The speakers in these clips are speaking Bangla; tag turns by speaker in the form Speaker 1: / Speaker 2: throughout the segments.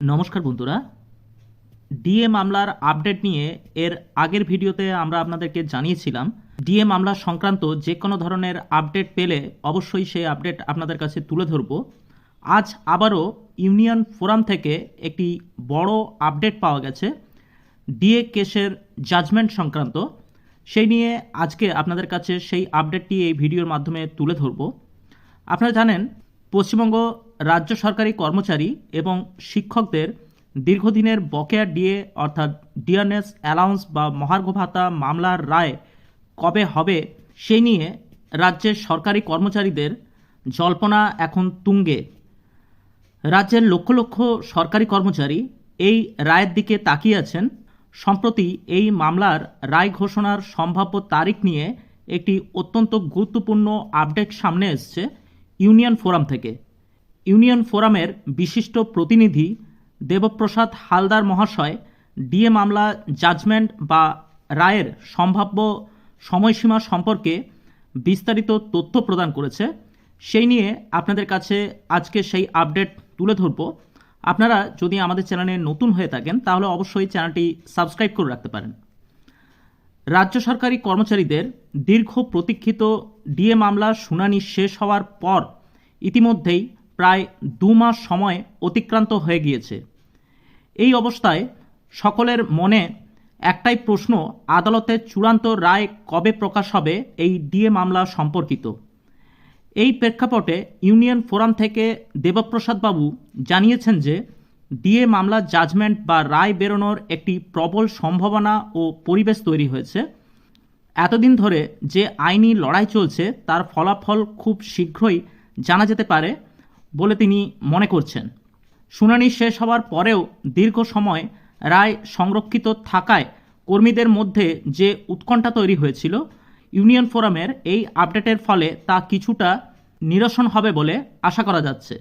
Speaker 1: নমস্কার বন্ধুরা। ডিএ মামলার আপডেট নিয়ে এর আগের ভিডিওতে আমরা আপনাদেরকে জানিয়েছিলাম। ডিএ মামলা সংক্রান্ত যে কোনো ধরনের আপডেট পেলে অবশ্যই সেই আপডেট আপনাদের কাছে তুলে ধরব। আজ আবারও ইউনিয়ন ফোরাম থেকে একটি বড় আপডেট পাওয়া গেছে ডিএ কেসের জাজমেন্ট সংক্রান্ত। সেই নিয়ে আজকে আপনাদের কাছে সেই আপডেটটি এই ভিডিওর মাধ্যমে তুলে ধরব। আপনারা জানেন, পশ্চিমবঙ্গ রাজ্য সরকারি কর্মচারী এবং শিক্ষকদের দীর্ঘদিনের বকেয়া ডিএ অর্থাৎ ডিএনএস অ্যালাউন্স বা মহার্ঘ ভাতা মামলার রায় কবে হবে সেই নিয়ে রাজ্যের সরকারি কর্মচারীদের জল্পনা এখন তুঙ্গে। রাজ্যের লক্ষ লক্ষ সরকারি কর্মচারী এই রায়ের দিকে তাকিয়ে আছেন। সম্প্রতি এই মামলার রায় ঘোষণার সম্ভাব্য তারিখ নিয়ে একটি অত্যন্ত গুরুত্বপূর্ণ আপডেট সামনে এসছে ইউনিয়ন ফোরাম থেকে। ইউনিয়ন ফোরামের বিশিষ্ট প্রতিনিধি দেবপ্রসাদ হালদার মহাশয়, ডিএ মামলা জাজমেন্ট বা রায়ের সম্ভাব্য সময়সীমা সম্পর্কে বিস্তারিত তথ্য প্রদান করেছে। সেই নিয়ে আপনাদের কাছে আজকে সেই আপডেট তুলে ধরব। আপনারা যদি আমাদের চ্যানেলে নতুন হয়ে থাকেন, তাহলে অবশ্যই চ্যানেলটি সাবস্ক্রাইব করে রাখতে পারেন। রাজ্য সরকারি কর্মচারীদের দীর্ঘ প্রতীক্ষিত ডিএ মামলা শুনানি শেষ হওয়ার পর ইতিমধ্যেই প্রায় দু মাস সময় অতিক্রান্ত হয়ে গিয়েছে। এই অবস্থায় সকলের মনে একটাই প্রশ্ন, আদালতের চূড়ান্ত রায় কবে প্রকাশ হবে এই ডিএ মামলা সম্পর্কিত। এই প্রেক্ষাপটে ইউনিয়ন ফোরাম থেকে দেবপ্রসাদ বাবু জানিয়েছেন যে, ডিএ মামলা জাজমেন্ট বা রায় বেরোনোর একটি প্রবল সম্ভাবনা ও পরিবেশ তৈরি হয়েছে। এতদিন ধরে যে আইনি লড়াই চলছে, তার ফলাফল খুব শীঘ্রই জানা যেতে পারে। বলে তিনি মনে করছেন। শুনানি শেষ হওয়ার পরেও দীর্ঘ সময় রায় সংরক্ষিত থাকায় কর্মীদের মধ্যে যে উৎকণ্ঠা তৈরি হয়েছিল, ইউনিয়ন ফোরামের এই আপডেটের ফলে তা কিছুটা নিরসন হবে বলে আশা করা যাচ্ছে।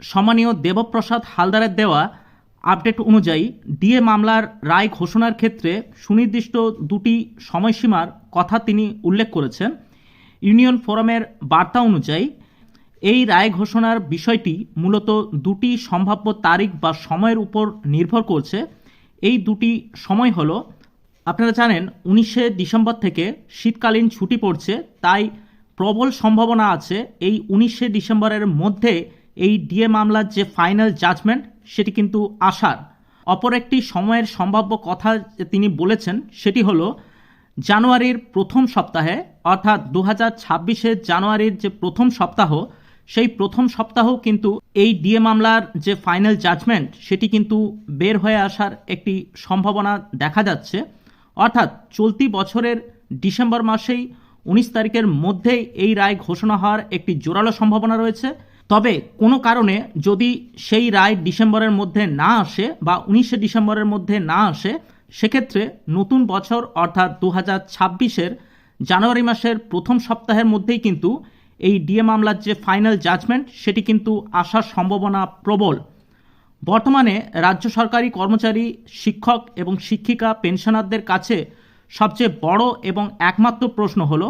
Speaker 1: সম্মানীয় দেবপ্রসাদ হালদারের দেওয়া আপডেট অনুযায়ী ডিএ মামলার রায় ঘোষণার ক্ষেত্রে সুনির্দিষ্ট দুটি সময়সীমার কথা তিনি উল্লেখ করেছেন। ইউনিয়ন ফোরামের বার্তা অনুযায়ী এই রায় ঘোষণার বিষয়টি মূলত দুটি সম্ভাব্য তারিখ বা সময়ের উপর নির্ভর করছে। এই দুটি সময় হলো, আপনারা জানেন, উনিশে ডিসেম্বর থেকে শীতকালীন ছুটি পড়ছে, তাই প্রবল সম্ভাবনা আছে এই উনিশে ডিসেম্বরের মধ্যে এই ডিএ মামলার যে ফাইনাল জাজমেন্ট, সেটি কিন্তু আসার। অপর একটি সময়ের সম্ভাব্য কথা তিনি বলেছেন, সেটি হলো, জানুয়ারির প্রথম সপ্তাহে, অর্থাৎ দু হাজার জানুয়ারির যে প্রথম সপ্তাহ সেই প্রথম সপ্তাহ কিন্তু এই ডিএ মামলার যে ফাইনাল জাজমেন্ট সেটি কিন্তু বের হয়ে আসার একটি সম্ভাবনা দেখা যাচ্ছে। অর্থাৎ চলতি বছরের ডিসেম্বর মাসেই উনিশ তারিখের মধ্যেই এই রায় ঘোষণা হওয়ার একটি জোরালো সম্ভাবনা রয়েছে। তবে কোনো কারণে যদি সেই রায় ডিসেম্বরের মধ্যে না আসে বা উনিশে ডিসেম্বরের মধ্যে না আসে, সেক্ষেত্রে নতুন বছর অর্থাৎ দু হাজার ছাব্বিশের জানুয়ারি মাসের প্রথম সপ্তাহের মধ্যেই কিন্তু এই ডিএ মামলার যে ফাইনাল জাজমেন্ট সেটি কিন্তু আসার সম্ভাবনা প্রবল। বর্তমানে রাজ্য সরকারি কর্মচারী, শিক্ষক এবং শিক্ষিকা, পেনশনারদের কাছে সবচেয়ে বড় এবং একমাত্র প্রশ্ন হলো,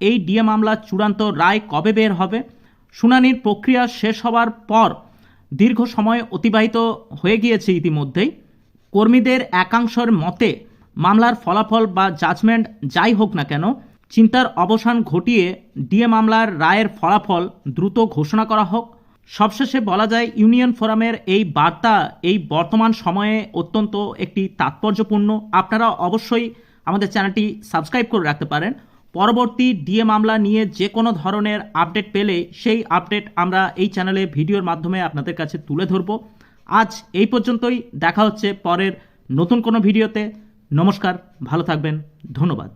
Speaker 1: এই ডিএ মামলার চূড়ান্ত রায় কবে বের হবে? শুনানির প্রক্রিয়া শেষ হওয়ার পর দীর্ঘ সময় অতিবাহিত হয়ে গিয়েছে ইতিমধ্যেই। কর্মীদের একাংশের মতে, মামলার ফলাফল বা জাজমেন্ট যাই হোক না কেন চিন্তার অবসান ঘটিয়ে ডিএ মামলার রায়ের ফলাফল দ্রুত ঘোষণা করা হোক। সবশেষে বলা যায়, ইউনিয়ন ফোরামের এই বার্তা এই বর্তমান সময়ে অত্যন্ত একটি তাৎপর্যপূর্ণ। আপনারা অবশ্যই আমাদের চ্যানেলটি সাবস্ক্রাইব করে রাখতে পারেন। পরবর্তী ডিএ মামলা নিয়ে যে কোনো ধরনের আপডেট পেলে সেই আপডেট আমরা এই চ্যানেলে ভিডিওর মাধ্যমে আপনাদের কাছে তুলে ধরব। আজ এই পর্যন্তই, দেখা হচ্ছে পরের নতুন কোনো ভিডিওতে। নমস্কার, ভালো থাকবেন, ধন্যবাদ।